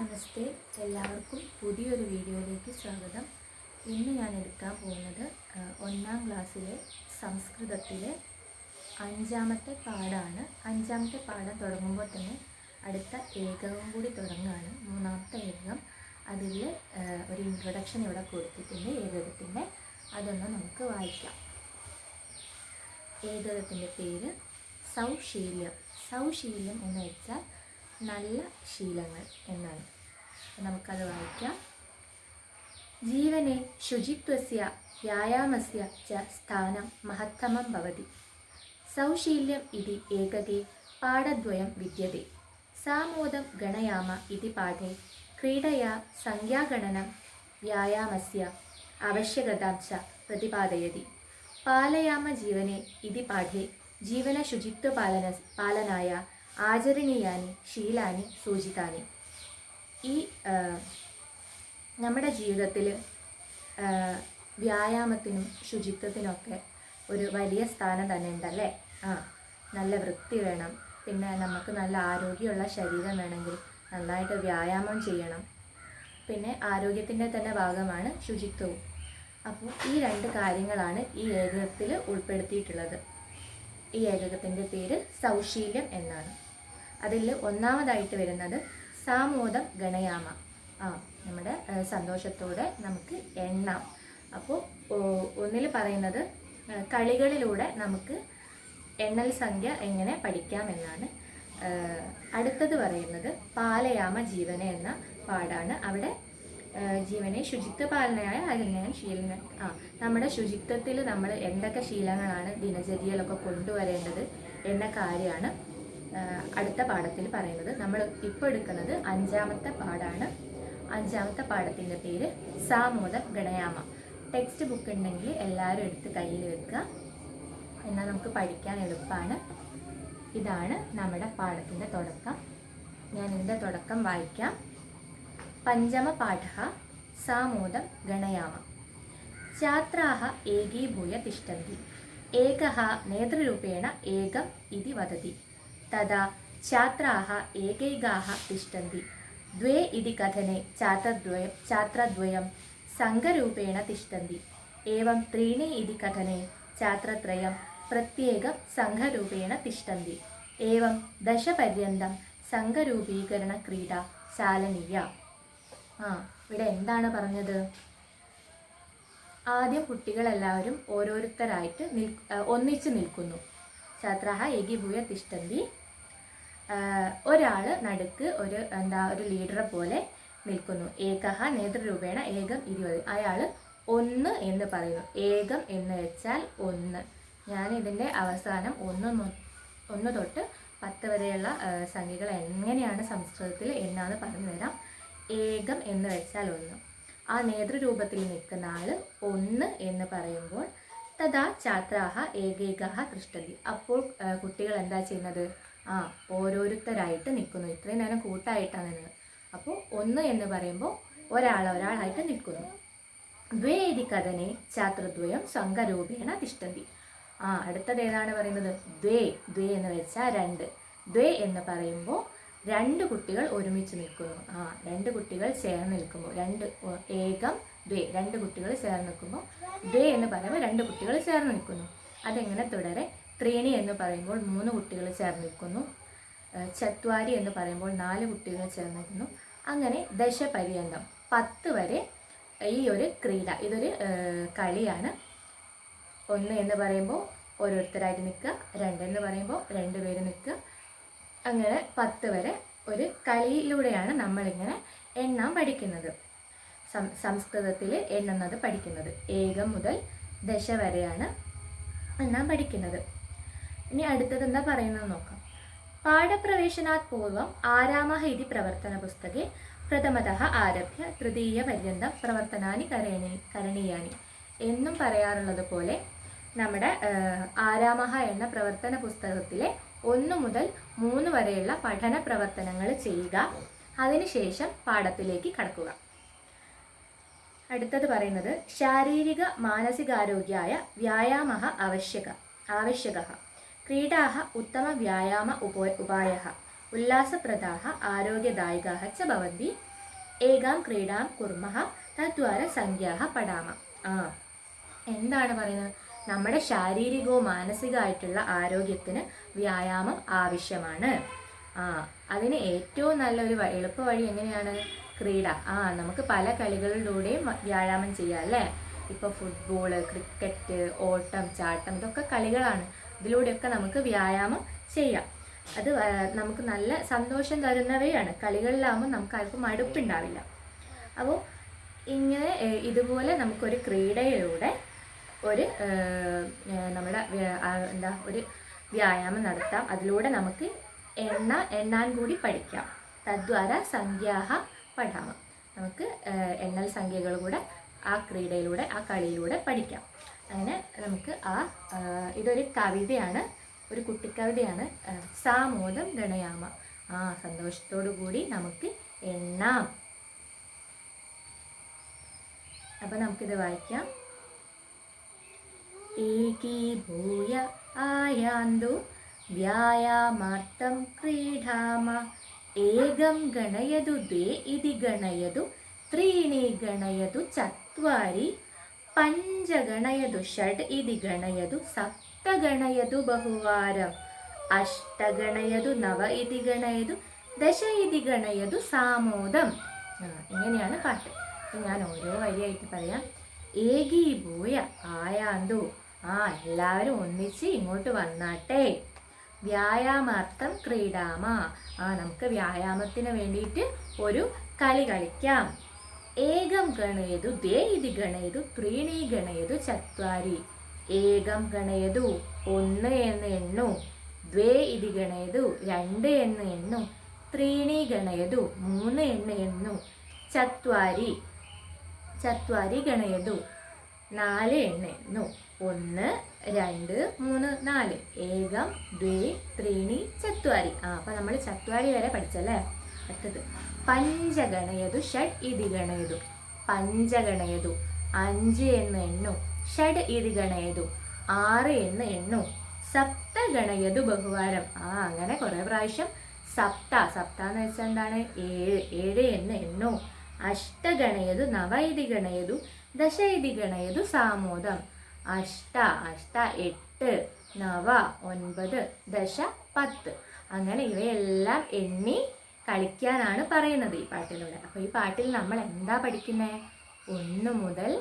നമസ്തേ. എല്ലാവർക്കും പുതിയൊരു വീഡിയോയിലേക്ക് സ്വാഗതം. ഇന്ന് ഞാൻ എടുക്കാൻ പോകുന്നത് ഒന്നാം ക്ലാസ്സിലെ സംസ്കൃതത്തിലെ അഞ്ചാമത്തെ പാഠമാണ് അഞ്ചാമത്തെ പാഠം തുടങ്ങുമ്പോൾ തന്നെ അടുത്ത ഏകവും കൂടി തുടങ്ങുകയാണ്. മൂന്നാമത്തെ ഏകം അതിൽ ഒരു ഇൻട്രൊഡക്ഷൻ ഇവിടെ കൊടുത്തിട്ടുണ്ട്. ഏകകത്തിന്റെ അതൊന്ന് നമുക്ക് വായിക്കാം. ഏകകത്തിന്റെ പേര് സൗശീല്യം. സൗശീല്യം എന്ന് വെച്ചാൽ നല്ല ശീലങ്ങൾ എന്നാണ്. നമുക്കത് വായിക്കാം. ജീവനെ ശുചിത്വസ്യ വ്യായാമസ്യ ച സ്ഥാനം മഹത്തമം ഭവതി. സൗശീല്യം ഇതി ഏകതി പാഠദ്വയം വിദ്യത്തെ സാമോദം ഗണയാമ ഇതി പാഠേ. ക്രീഡയാ സംഖ്യാഗണനം വ്യായാമസ്യ ആവശ്യകതാം പ്രതിപാദയതി. പാലയാമ ജീവനെ ഇതി പാഠേ. ജീവനശുചിത്വപാലന പാലനായ ആചരണീയാനി ശീലാനി സൂചിതാനി. ഈ നമ്മുടെ ജീവിതത്തിൽ വ്യായാമത്തിനും ശുചിത്വത്തിനൊക്കെ ഒരു വലിയ സ്ഥാനം തന്നെ ഉണ്ടല്ലേ ആ നല്ല വൃത്തി വേണം. പിന്നെ നമുക്ക് നല്ല ആരോഗ്യമുള്ള ശരീരം വേണമെങ്കിൽ നന്നായിട്ട് വ്യായാമം ചെയ്യണം. പിന്നെ ആരോഗ്യത്തിന്റെ തന്നെ ഭാഗമാണ് ശുചിത്വവും. അപ്പോൾ ഈ രണ്ട് കാര്യങ്ങളാണ് ഈ ഏകകത്തിൽ ഉൾപ്പെടുത്തിയിട്ടുള്ളത്. ഈ ഏകകത്തിന്റെ പേര് സൗശീല്യം എന്നാണ്. അതിൽ ഒന്നാമതായിട്ട് വരുന്നത് സാമോദം ഗണയാമ. ആ നമ്മുടെ സന്തോഷത്തോടെ നമുക്ക് എണ്ണാം. അപ്പോൾ ഒന്നിൽ പറയുന്നത് കളികളിലൂടെ നമുക്ക് എണ്ണൽ സംഖ്യ എങ്ങനെ പഠിക്കാം എന്നാണ്. അടുത്തത് പറയുന്നത് പാലയാമ ജീവന എന്ന പാടാണ്. അവിടെ ജീവനെ ശുചിത്വ പാലനയായ അതിനെയാണ് ശീലങ്ങൾ ആ നമ്മുടെ ശുചിത്വത്തിൽ നമ്മൾ എന്തൊക്കെ ശീലങ്ങളാണ് ദിനചര്യയിലൊക്കെ കൊണ്ടുവരേണ്ടത് എന്ന കാര്യമാണ് അടുത്ത പാഠത്തിൽ പറയുന്നത് നമ്മൾ ഇപ്പോൾ എടുക്കുന്നത് അഞ്ചാമത്തെ പാഠമാണ് അഞ്ചാമത്തെ പാഠത്തിന്റെ പേര് സാമൂതം ഗണയാമ. ടെക്സ്റ്റ് ബുക്ക് ഉണ്ടെങ്കിൽ എല്ലാവരും എടുത്ത് കയ്യിൽ വെക്കുക. എന്നാൽ നമുക്ക് പഠിക്കാൻ എളുപ്പമാണ് ഇതാണ് നമ്മുടെ പാഠത്തിന്റെ തുടക്കം. ഞാൻ എന്റെ തുടക്കം വായിക്കാം. പഞ്ചമ പാഠ സാമോദം ഗണയാമ. ഛാത്രാഹ ഏകീഭൂയ തിഷ്ടന്തി ഏക നേതൃരൂപേണ ഏകം ഇതി വദതി. तदा छात्राः एकैकाः तिष्ठन्ति द्वे इति कथने छात्रद्वयं छात्रद्वयं सङ्घरूपेण तिष्ठन्ति एवं त्रीणि इति कथने छात्रत्रयं प्रत्येकं सङ्घरूपेण तिष्ठन्ति एवं दशपर्यन्तं सङ्घरूपीकरणक्रीडा चालनीया ആ ഇവിടെ എന്താണ് പറഞ്ഞത് ആദ്യം കുട്ടികളെല്ലാവരും ഓരോരുത്തരായിട്ട് നിൽ ആ, ഒന്നിച്ച് നിൽക്കുന്നു ഛാത്രാഹ ഏകീഭൂയ തിഷ്ടന്തി ഒരാൾ നടുക്ക് ഒരു എന്താ ഒരു ലീഡറെ പോലെ നിൽക്കുന്നു. ഏകഹ നേതൃരൂപേണ ഏകം ഇരുപത്. അയാൾ ഒന്ന് എന്ന് പറയുന്നു. ഏകം എന്ന് വെച്ചാൽ ഒന്ന്. ഞാൻ ഇതിന്റെ അവസാനം ഒന്ന് ഒന്ന് തൊട്ട് പത്ത് വരെയുള്ള സംഖ്യകൾ എങ്ങനെയാണ് സംസ്കൃതത്തിൽ എന്നാന്ന് പറഞ്ഞു തരാം. ഏകം എന്ന് വെച്ചാൽ ഒന്ന്. ആ നേതൃരൂപത്തിൽ നിൽക്കുന്ന ആൾ ഒന്ന് എന്ന് പറയുമ്പോൾ തഥാ ഛാത്രാഹ ഏകേകഹ തിഷ്ടതി അപ്പോൾ കുട്ടികൾ എന്താ ചെയ്യുന്നത്? ആ ഓരോരുത്തരായിട്ട് നിൽക്കുന്നു. ഇത്രയും നേരം കൂട്ടായിട്ടാണ് നിന്നത്. അപ്പോൾ ഒന്ന് എന്ന് പറയുമ്പോൾ ഒരാൾ ഒരാളായിട്ട് നിൽക്കുന്നു. ദ്വേ ഇതി കഥനെ ഛാത്രദ്വയം സംഘരൂപേണ തിഷ്ടന്തി ആ അടുത്തത് ഏതാണ് പറയുന്നത്? ദ്വേ. ദ്വേ എന്ന് വെച്ചാൽ രണ്ട്. ദ്വേ എന്ന് പറയുമ്പോൾ രണ്ട് കുട്ടികൾ ഒരുമിച്ച് നിൽക്കുന്നു. ആ രണ്ട് കുട്ടികൾ ചേർന്ന് നിൽക്കുമ്പോൾ രണ്ട് ഏകം ദ്വേ. രണ്ട് കുട്ടികൾ ചേർന്ന് നിൽക്കുമ്പോൾ ദ്വേ എന്ന് പറയുമ്പോൾ രണ്ട് കുട്ടികൾ ചേർന്ന് നിൽക്കുന്നു. അതെങ്ങനെ തുടരെ? ത്രീണി എന്ന് പറയുമ്പോൾ മൂന്ന് കുട്ടികൾ ചേർന്ന് നിൽക്കുന്നു ചത്വാരി എന്ന് പറയുമ്പോൾ നാല് കുട്ടികൾ ചേർന്ന് നിൽക്കുന്നു അങ്ങനെ ദശപര്യന്തം പത്ത് വരെ ഈ ഒരു ക്രീഡ ഇതൊരു കളിയാണ്. ഒന്ന് എന്ന് പറയുമ്പോൾ ഓരോരുത്തരായിട്ട് നിൽക്കുക രണ്ട് എന്ന് പറയുമ്പോൾ രണ്ട് പേര് നിൽക്കുക. അങ്ങനെ പത്ത് വരെ ഒരു കളിയിലൂടെയാണ് നമ്മളിങ്ങനെ എണ്ണാൻ പഠിക്കുന്നത്. സം സംസ്കൃതത്തിൽ എണ്ണുന്നത് പഠിക്കുന്നത്. ഏകം മുതൽ ദശ വരെയാണ് എണ്ണാൻ പഠിക്കുന്നത്. ഇനി അടുത്തത് എന്താ പറയുന്നത് നോക്കാം. പാഠപ്രവേശനാത് പൂർവം ആരാമഹ ഇതി പ്രവർത്തന പുസ്തകെ പ്രഥമതഃ ആരഭ്യ തൃതീയ പര്യന്തം പ്രവർത്തനാനി കരണീ കരണീയാനി എന്നും പറയാറുള്ളത് പോലെ നമ്മുടെ ആരാമഹ എന്ന പ്രവർത്തന പുസ്തകത്തിലെ ഒന്ന് മുതൽ മൂന്ന് വരെയുള്ള പഠന പ്രവർത്തനങ്ങൾ ചെയ്യുക. അതിനുശേഷം പാഠത്തിലേക്ക് കടക്കുക. അടുത്തത് പറയുന്നത് ശാരീരിക മാനസികാരോഗ്യായ വ്യായാമ ആവശ്യക ആവശ്യക ക്രീഡാ ഉത്തമ വ്യായാമ ഉപോ ഉപായ ഉല്ലാസപ്രദാः ആരോഗ്യദായകാः च भवन्ति ഏകാം ക്രീഡാം കുർമഹ തദ്വാര സംഖ്യാഹ പടാമ ആ എന്താണ് പറയുന്നത് നമ്മുടെ ശാരീരികവും മാനസികമായിട്ടുള്ള ആരോഗ്യത്തിന് വ്യായാമം ആവശ്യമാണ് ആ അതിന് ഏറ്റവും നല്ലൊരു വ- എളുപ്പ വഴി എങ്ങനെയാണ് ക്രീഡ ആ നമുക്ക് പല കളികളിലൂടെയും വ- വ്യായാമം ചെയ്യാം അല്ലേ ഇപ്പോൾ ഫുട്ബോള് ക്രിക്കറ്റ് ഓട്ടം ചാട്ടം ഇതൊക്കെ കളികളാണ് ഇതിലൂടെയൊക്കെ നമുക്ക് വ്യായാമം ചെയ്യാം. അത് നമുക്ക് നല്ല സന്തോഷം തരുന്നവയാണ്. കളികളിലാകുമ്പോൾ നമുക്ക് ആർക്കും മടുപ്പുണ്ടാവില്ല. അപ്പോൾ ഇങ്ങനെ ഇതുപോലെ നമുക്കൊരു ക്രീഡയിലൂടെ ഒരു നമ്മുടെ എന്താ ഒരു വ്യായാമം നടത്താം. അതിലൂടെ നമുക്ക് എണ്ണ എണ്ണാൻ കൂടി പഠിക്കാം. തദ്വാര സംഖ്യാഹ പഠാമ. നമുക്ക് എണ്ണൽ സംഖ്യകൾ കൂടെ ആ ക്രീഡയിലൂടെ ആ കളിയിലൂടെ പഠിക്കാം. അങ്ങനെ നമുക്ക് ആ ഇതൊരു കവിതയാണ് ഒരു കുട്ടിക്കവിതയാണ് സാമോദം ഗണയാമ. ആ സന്തോഷത്തോടു കൂടി നമുക്ക് എണ്ണാം. അപ്പം നമുക്കിത് വായിക്കാം. ഏകീഭൂയ ആയാന്തു വ്യായാമാർത്ഥം ക്രീഡാമ. ഏകം ഗണയതു ദേ ഇതി ഗണയതു ത്രീണി ഗണയതു ചത്വാരി പഞ്ചഗണയതു ഷഡ് ഇതി ഗണയതു സപ്തഗണയതു ബഹുവാരം. അഷ്ടഗണയതു നവ ഇതി ഗണയതു ദശ ഇതി ഗണയതു സാമോദം ഇങ്ങനെയാണ് പാട്ട്. ഞാൻ ഓരോ വരിയായിട്ട് പറയാം. ഏകീഭൂയ ആയാന്തു. ആ എല്ലാവരും ഒന്നിച്ച് ഇങ്ങോട്ട് വന്നാട്ടെ. വ്യായാമാർത്ഥം ക്രീഡാമ. ആ നമുക്ക് വ്യായാമത്തിന് വേണ്ടിയിട്ട് ഒരു കളി കളിക്കാം. ഏകം ഗണയതു ദേ ഇതി ഗണയതു ത്രീണി ഗണയതു ചത്വാരി. ഏകം ഗണയതു ഒന്ന് എന്ന് എണ്ണു ദ്വേ ഇതി ഗണയതു രണ്ട് എന്ന് എണ്ണു ത്രീണി ഗണയതു മൂന്ന് എന്ന് എണ്ണു. ചത്വാരി ചത്വാരി ഗണയതു നാല് എണ്ണ എണ്ണു. ഒന്ന് രണ്ട് മൂന്ന് നാല്. ഏകം ദ്വേ ത്രീണി ചത്വാരി. ആ അപ്പം നമ്മൾ ചത്വാരി വരെ പഠിച്ചല്ലേ? അടുത്തത്. പഞ്ചഗണയതു ഷഡ് ഇതി ഗണയതു പഞ്ചഗണയതു അഞ്ച് എന്ന് എണ്ണു ഷഡ് ഇതി ഗണയതു ആറ് എന്ന് എണ്ണു. സപ്തഗണയതു ബഹുവാരം. ആ അങ്ങനെ കുറേ പ്രാവശ്യം. സപ്ത സപ്ത എന്ന് വെച്ചാൽ എന്താണ്? ഏഴ് ഏഴ് എന്ന് എണ്ണു. അഷ്ടഗണയതു നവ ഇതി ഗണയതു ദശ ഇതി ഗണയതു സാമോദം അഷ്ട അഷ്ട എട്ട് നവ ഒൻപത് ദശ പത്ത്. അങ്ങനെ ഇവയെല്ലാം എണ്ണി കളിക്കാനാണ് പറയുന്നത് ഈ പാട്ടിലൂടെ. അപ്പോൾ ഈ പാട്ടിൽ നമ്മൾ എന്താ പഠിക്കുന്നത് ഒന്ന് മുതൽ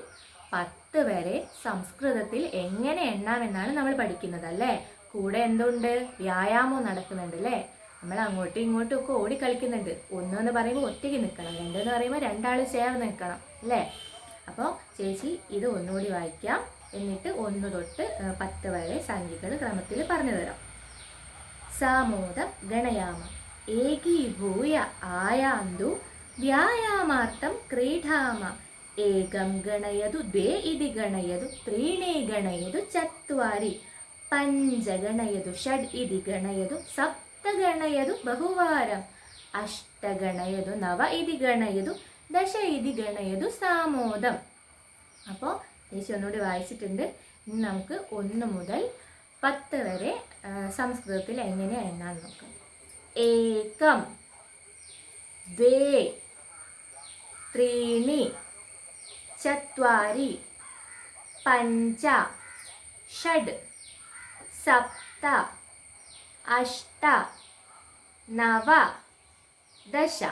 പത്ത് വരെ സംസ്കൃതത്തിൽ എങ്ങനെ എണ്ണാമെന്നാണ് നമ്മൾ പഠിക്കുന്നത് അല്ലേ? കൂടെ എന്തുണ്ട്? വ്യായാമവും നടക്കുന്നുണ്ട് അല്ലേ? നമ്മൾ അങ്ങോട്ടും ഇങ്ങോട്ടും ഒക്കെ ഓടി കളിക്കുന്നുണ്ട്. ഒന്ന് എന്ന് പറയുമ്പോൾ ഒറ്റയ്ക്ക് നിൽക്കണം രണ്ട് എന്ന് പറയുമ്പോൾ രണ്ടാൾ ചേർന്ന് നിൽക്കണം അല്ലേ? അപ്പോൾ ചേച്ചി ഇത് ഒന്നുകൂടി വായിക്കാം. എന്നിട്ട് ഒന്ന് തൊട്ട് പത്ത് വരെ സംഖ്യകൾ ക്രമത്തിൽ പറഞ്ഞു തരാം. സാമോദ ഗണയാമ. ഏകീഭൂയ ആയാന്തു വ്യായാമാർത്ഥം ക്രീഡാമ. ഏകം ഗണയതു ദ്വേ ഇതി ഗണയതു ത്രീണി ഗണയതു ചത്വാരി. പഞ്ചഗണയതു ഷഡ് ഇതി ഗണയതു സപ്തഗണയതു ബഹുവാരം. അഷ്ടഗണയതു നവ ഇതി ഗണയതു ദശ ഇതി ഗണയതു സാമോദം. അപ്പോൾ ചേച്ചി ഒന്നുകൂടി വായിച്ചിട്ടുണ്ട്. ഇനി നമുക്ക് ഒന്ന് മുതൽ പത്ത് വരെ സംസ്കൃതത്തിൽ എങ്ങനെ എണ്ണാൻ നോക്കാം. ഏകം. ദ്വേ ത്രീണി. ചത്വാരി. പഞ്ച. ഷഡ്. സപ്ത. അഷ്ട. നവ. ദശ.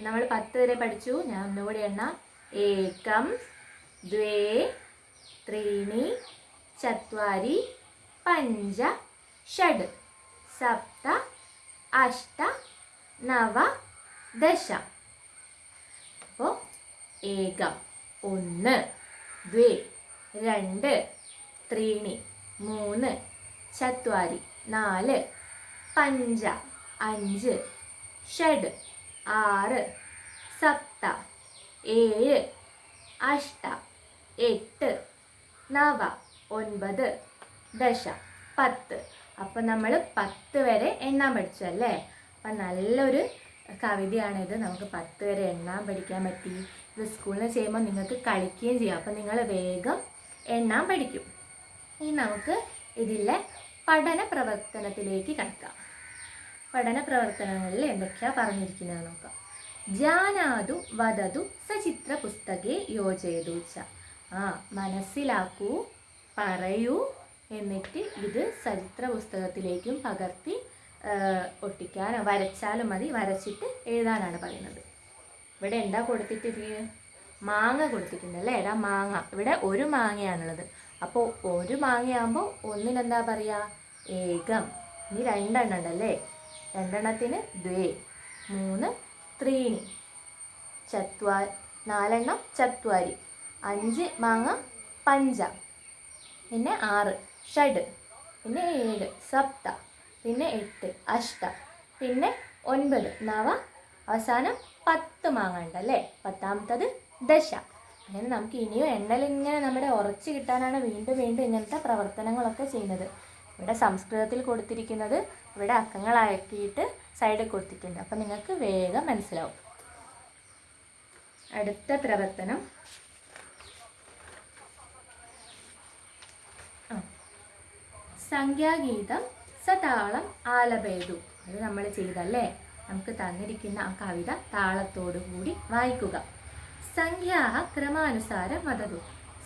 നമ്മൾ പത്ത് വരെ പഠിച്ചു. ഞാൻ ഒന്നുകൂടി എണ്ണാം. ഏകം. ദ്വേ ത്രീണി. ചത്വാരി. പഞ്ച. ഷഡ്. സപ്ത. അഷ്ട നവ ദശ. അപ്പോൾ ഏകം. ഒന്ന് ദ്വേ രണ്ട് ത്രീണി മൂന്ന് ചത്വാരി നാല് പഞ്ച അഞ്ച് ഷഡ് ആറ് സപ്ത ഏഴ് അഷ്ട എട്ട് നവ ഒൻപത് ദശ പത്ത്. അപ്പം നമ്മൾ പത്ത് വരെ എണ്ണാൻ പഠിച്ചു അല്ലേ? അപ്പം നല്ലൊരു കവിതയാണിത്. നമുക്ക് പത്ത് വരെ എണ്ണാൻ പഠിക്കാൻ പറ്റി. ഇത് സ്കൂളിൽ ചെയ്യുമ്പോൾ നിങ്ങൾക്ക് കളിക്കുകയും ചെയ്യാം. അപ്പം നിങ്ങൾ വേഗം എണ്ണാൻ പഠിക്കും. ഇനി നമുക്ക് ഇതിലെ പഠന പ്രവർത്തനത്തിലേക്ക് കിടക്കാം. പഠന പ്രവർത്തനങ്ങളിൽ എന്തൊക്കെയാണ് പറഞ്ഞിരിക്കുന്നത് നോക്കാം. ജാനാതു വധതു സചിത്ര പുസ്തകെ യോജയതു ച ആ മനസ്സിലാക്കൂ പറയൂ എന്നിട്ട് ഇത് ചരിത്ര പുസ്തകത്തിലേക്കും പകർത്തി ഒട്ടിക്കാൻ വരച്ചാലും മതി വരച്ചിട്ട് എഴുതാനാണ് പറയുന്നത്. ഇവിടെ എന്താ കൊടുത്തിട്ടിരിക്കുക മാങ്ങ കൊടുത്തിട്ടുണ്ട് അല്ലേ? ഏതാ മാങ്ങ. ഇവിടെ ഒരു മാങ്ങയാണുള്ളത്. അപ്പോൾ ഒരു മാങ്ങയാകുമ്പോൾ ഒന്നിനെന്താ പറയുക ഏകം. ഇനി രണ്ടെണ്ണം ഉണ്ടല്ലേ രണ്ടെണ്ണത്തിന് ദ്വേ. മൂന്ന് ത്രീണി. ചത്വാ നാലെണ്ണം ചത്വാരി. അഞ്ച് മാങ്ങ പഞ്ച. പിന്നെ ആറ്. ഷഡ്. പിന്നെ ഏഴ് സപ്ത. പിന്നെ എട്ട് അഷ്ട. പിന്നെ ഒൻപത് നവ. അവസാനം പത്ത് മാങ്ങ ഉണ്ടല്ലേ പത്താമത്തത് ദശ. അങ്ങനെ നമുക്ക് ഇനിയും എണ്ണൽ ഇങ്ങനെ നമ്മുടെ ഉറച്ച് കിട്ടാനാണ് വീണ്ടും വീണ്ടും ഇങ്ങനത്തെ പ്രവർത്തനങ്ങളൊക്കെ ചെയ്യുന്നത്. ഇവിടെ സംസ്കൃതത്തിൽ കൊടുത്തിരിക്കുന്നത് ഇവിടെ അക്കങ്ങളാക്കിയിട്ട് സൈഡിൽ കൊടുത്തിട്ടുണ്ട്. അപ്പം നിങ്ങൾക്ക് വേഗം മനസ്സിലാവും. അടുത്ത പ്രവർത്തനം. സംഖ്യാഗീതം സതാളം ആലപേതു അത് നമ്മൾ ചെയ്തല്ലേ? നമുക്ക് തന്നിരിക്കുന്ന ആ കവിത താളത്തോടു കൂടി വായിക്കുക. സംഖ്യാ ക്രമാനുസാരം വതതു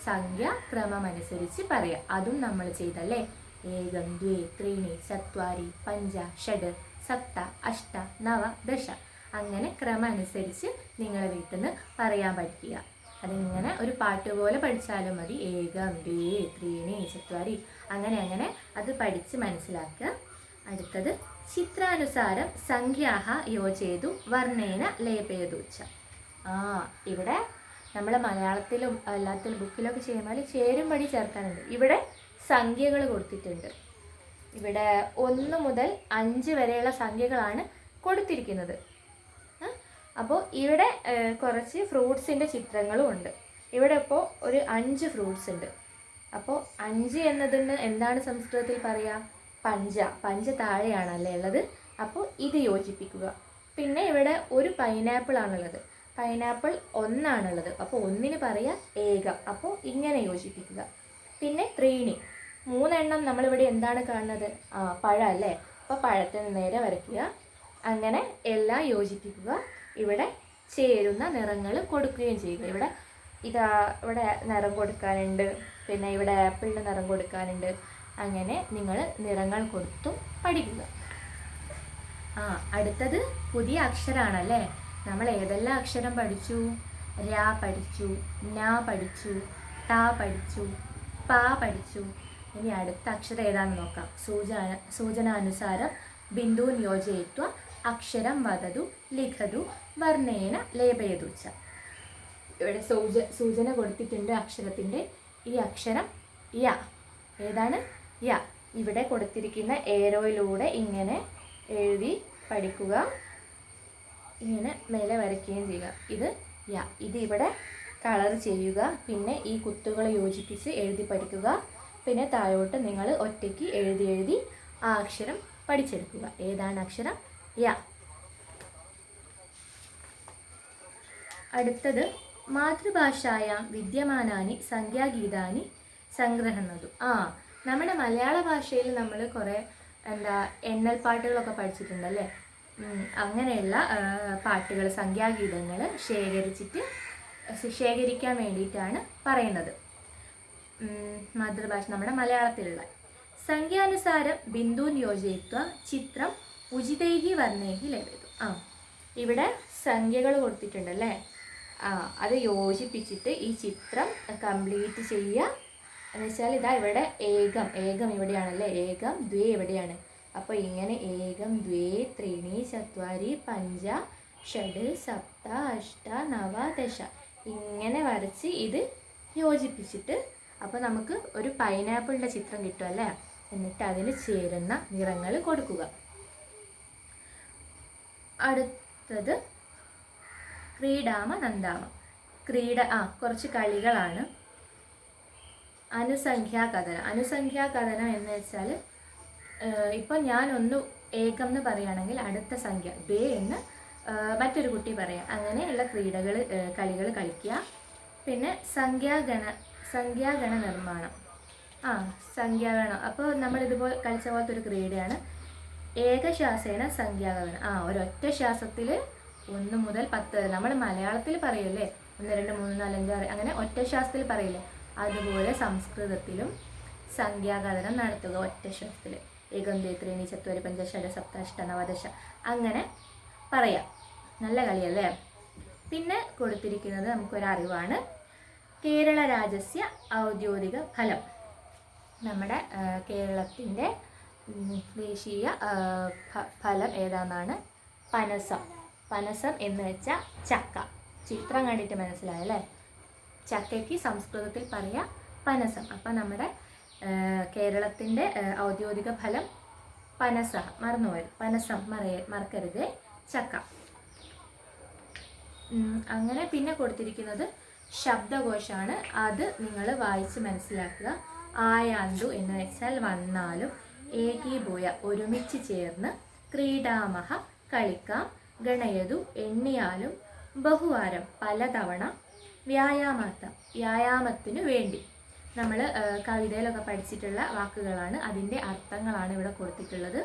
സംഖ്യ ക്രമമനുസരിച്ച് പറയാം. അതും നമ്മൾ ചെയ്തല്ലേ? ഏകം ദ്വേ ത്രീണി ചത്വാരി പഞ്ച ഷഡ് സപ്ത അഷ്ട നവ ദശ. അങ്ങനെ ക്രമം അനുസരിച്ച് നിങ്ങളെ വീട്ടിൽ നിന്ന് പറയാൻ പറ്റുക. അതിങ്ങനെ ഒരു പാട്ട് പോലെ പഠിച്ചാലും മതി. ഏകം ദ്വേ ത്രീണി ചത്വാരി അങ്ങനെ അങ്ങനെ അത് പഠിച്ച് മനസ്സിലാക്കുക. അടുത്തത് ചിത്രാനുസാരം സംഖ്യാഹ യോജേതു വർണേന ലേപേതു ആ ഇവിടെ നമ്മൾ മലയാളത്തിലും എല്ലാത്തിലും ബുക്കിലൊക്കെ ചെയ്യുമ്പോൾ ചേരുംപടി ചേർക്കാനുണ്ട്. ഇവിടെ സംഖ്യകൾ കൊടുത്തിട്ടുണ്ട്. ഇവിടെ ഒന്ന് മുതൽ അഞ്ച് വരെയുള്ള സംഖ്യകളാണ് കൊടുത്തിരിക്കുന്നത്. അപ്പോൾ ഇവിടെ കുറച്ച് ഫ്രൂട്ട്സിന്റെ ചിത്രങ്ങളും ഉണ്ട്. ഇവിടെ ഇപ്പോൾ ഒരു അഞ്ച് ഫ്രൂട്ട്സ് ഉണ്ട്. അപ്പോൾ അഞ്ച് എന്നതിന് എന്താണ് സംസ്കൃതത്തിൽ പറയുക പഞ്ച. പഞ്ച താഴെയാണല്ലേ ഉള്ളത്. അപ്പോൾ ഇത് യോജിപ്പിക്കുക. പിന്നെ ഇവിടെ ഒരു പൈനാപ്പിൾ ആണുള്ളത്. പൈനാപ്പിൾ ഒന്നാണുള്ളത്. അപ്പോൾ ഒന്നിന് പറയുക ഏകം. അപ്പോൾ ഇങ്ങനെ യോജിപ്പിക്കുക. പിന്നെ ത്രീണി. മൂന്നെണ്ണം നമ്മളിവിടെ എന്താണ് കാണുന്നത്? ആ പഴം അല്ലേ? അപ്പോൾ പഴത്തിന് നേരെ വരയ്ക്കുക. അങ്ങനെ എല്ലാം യോജിപ്പിക്കുക. ഇവിടെ ചേരുന്ന നിറങ്ങൾ കൊടുക്കുകയും ചെയ്യുക. ഇവിടെ ഇതാ ഇവിടെ നിറം കൊടുക്കാനുണ്ട്. പിന്നെ ഇവിടെ ആപ്പിളിന് നിറം കൊടുക്കാനുണ്ട്. അങ്ങനെ നിങ്ങൾ നിറങ്ങൾ കൊടുത്തും പഠിക്കുക. ആ അടുത്തത് പുതിയ അക്ഷരമാണല്ലേ നമ്മൾ ഏതെല്ലാം അക്ഷരം പഠിച്ചു? രാ പഠിച്ചു ന പഠിച്ചു ട പഠിച്ചു പ പഠിച്ചു. ഇനി അടുത്ത അക്ഷരം ഏതാണെന്ന് നോക്കാം. സൂചന സൂചനാനുസാരം ബിന്ദു യോജയിത്വ അക്ഷരം വധതു ലിഖതു വർണേന ലേപയതുച്ച ഇവിടെ സൂച സൂചന കൊടുത്തിട്ടുണ്ട് അക്ഷരത്തിന്റെ ഈ അക്ഷരം യ. ഏതാണ്? യ. ഇവിടെ കൊടുത്തിരിക്കുന്ന ഏരോയിലൂടെ ഇങ്ങനെ എഴുതി പഠിക്കുക. ഇങ്ങനെ മേലെ വരയ്ക്കുകയും ചെയ്യുക. ഇത് യ. ഇത് ഇവിടെ കളർ ചെയ്യുക. പിന്നെ ഈ കുത്തുകൾ യോജിപ്പിച്ച് എഴുതി പഠിക്കുക. പിന്നെ താഴോട്ട് നിങ്ങൾ ഒറ്റയ്ക്ക് എഴുതി എഴുതി ആ അക്ഷരം പഠിച്ചെടുക്കുക. ഏതാണ് അക്ഷരം? യ. അടുത്തത് മാതൃഭാഷായാം വിദ്യമാനാനി സംഖ്യാഗീതാനി സംഗ്രഹണതു ആ നമ്മുടെ മലയാള ഭാഷയിൽ നമ്മൾ കുറേ എന്താ എണ്ണൽ പാട്ടുകളൊക്കെ പഠിച്ചിട്ടുണ്ടല്ലേ? അങ്ങനെയുള്ള പാട്ടുകൾ സംഖ്യാഗീതങ്ങൾ ശേഖരിച്ചിട്ട് ശേഖരിക്കാൻ വേണ്ടിയിട്ടാണ് പറയുന്നത്. മാതൃഭാഷ നമ്മുടെ മലയാളത്തിലുള്ള. സംഖ്യാനുസാരം ബിന്ദുൻ യോജയിത്വ ചിത്രം ഉചിതൈഹി വർണേഹി ലഭ്യതു. ആ ഇവിടെ സംഖ്യകൾ കൊടുത്തിട്ടുണ്ടല്ലേ? അത് യോജിപ്പിച്ചിട്ട് ഈ ചിത്രം കംപ്ലീറ്റ് ചെയ്യുക. എന്ന് വെച്ചാൽ ഇതാ ഇവിടെ ഏകം ഏകം ഇവിടെയാണല്ലേ? ഏകം ദ്വേ എവിടെയാണ് അപ്പോൾ ഇങ്ങനെ ഏകം ദ്വേ ത്രീണി ചത്വാരി പഞ്ച ഷഡ് സപ്ത അഷ്ട നവ ദശ. ഇങ്ങനെ വരച്ച് ഇത് യോജിപ്പിച്ചിട്ട് അപ്പോൾ നമുക്ക് ഒരു പൈനാപ്പിളിന്റെ ചിത്രം കിട്ടും അല്ലേ? എന്നിട്ട് അതിന് ചേരുന്ന നിറങ്ങൾ കൊടുക്കുക. അടുത്തത് ക്രീഡാമ നന്ദാമ. ക്രീഡ ആ കുറച്ച് കളികളാണ്. അനുസംഖ്യാ കഥന അനുസംഖ്യാ കഥന എന്ന് വെച്ചാൽ ഇപ്പം ഞാനൊന്ന് ഏകം എന്ന് പറയുകയാണെങ്കിൽ അടുത്ത സംഖ്യ ബേ എന്ന് മറ്റൊരു കുട്ടി പറയാം. അങ്ങനെയുള്ള ക്രീഡകൾ കളികൾ കളിക്കുക. പിന്നെ സംഖ്യാഗണ സംഖ്യാഗണ നിർമ്മാണം. ആ സംഖ്യാഗണം. അപ്പോൾ നമ്മൾ ഇതുപോലെ കളിച്ച പോലത്തെ ഒരു ക്രീഡയാണ്. ഏകശ്വാസേന സംഖ്യാഗണം. ആ ഒരൊറ്റ ശ്വാസത്തിൽ ഒന്ന് മുതൽ പത്ത് വരെ. നമ്മൾ മലയാളത്തിൽ പറയല്ലേ? ഒന്ന് രണ്ട് മൂന്ന് നാല് അഞ്ച് ആറ്. അങ്ങനെ ഒറ്റ പറയില്ലേ? അതുപോലെ സംസ്കൃതത്തിലും സംഖ്യാകഥനം നടത്തുക ഒറ്റ ശ്വാസത്തിൽ ഏകം ദ്വൈത്രീണി ചത്വരി സപ്ത സപ്താഷ്ട നവദശ. അങ്ങനെ പറയാം. നല്ല കളിയല്ലേ? പിന്നെ കൊടുത്തിരിക്കുന്നത് നമുക്കൊരറിവാണ്. കേരള രാജസ്യ ഔദ്യോഗിക ഫലം. നമ്മുടെ കേരളത്തിന്റെ ദേശീയ ഫലം ഏതാണെന്നാണ് പനസം. പനസം എന്ന് വെച്ചാൽ ചക്ക. ചിത്രം കണ്ടിട്ട് മനസ്സിലായല്ലേ ചക്കയ്ക്ക് സംസ്കൃതത്തിൽ പറയാം പനസം. അപ്പം നമ്മുടെ കേരളത്തിന്റെ ഔദ്യോഗിക ഫലം പനസ. മറന്നുപോയത് പനസം മറയ മറക്കരുത്. ചക്ക. അങ്ങനെ പിന്നെ കൊടുത്തിരിക്കുന്നത് ശബ്ദകോശാണ്. അത് നിങ്ങൾ വായിച്ച് മനസ്സിലാക്കുക. ആയാണ്ടു എന്ന് വെച്ചാൽ വന്നാലും ഏകീഭൂയ ഒരുമിച്ച് ചേർന്ന് ക്രീഡാമഹ കളിക്കാം. ഗണയതു എണ്ണിയാലും ബഹുവാരം പലതവണ വ്യായാമാർത്ഥം വ്യായാമത്തിനു വേണ്ടി. നമ്മൾ കവിതയിലൊക്കെ പഠിച്ചിട്ടുള്ള വാക്കുകളാണ് അതിന്റെ അർത്ഥങ്ങളാണ് ഇവിടെ കൊടുത്തിട്ടുള്ളത്.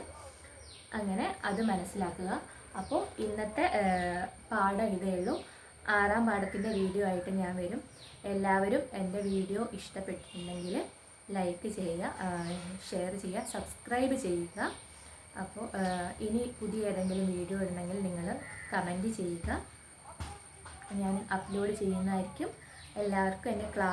അങ്ങനെ അത് മനസ്സിലാക്കുക. അപ്പോൾ ഇന്നത്തെ പാഠം ഇതേ ഉള്ളൂ. ആറാം പാഠത്തിന്റെ വീഡിയോ ആയിട്ട് ഞാൻ വരും. എല്ലാവരും എന്റെ വീഡിയോ ഇഷ്ടപ്പെട്ടിട്ടുണ്ടെങ്കിൽ ലൈക്ക് ചെയ്യുക ഷെയർ ചെയ്യുക സബ്സ്ക്രൈബ് ചെയ്യുക. അപ്പോൾ ഇനി പുതിയ ഏതെങ്കിലും വീഡിയോ ഉണ്ടെങ്കിൽ നിങ്ങൾ കമന്റ് ചെയ്യുക. ഞാൻ അപ്ലോഡ് ചെയ്യുന്നതായിരിക്കും. എല്ലാവർക്കും എന്റെ ക്ലാസ്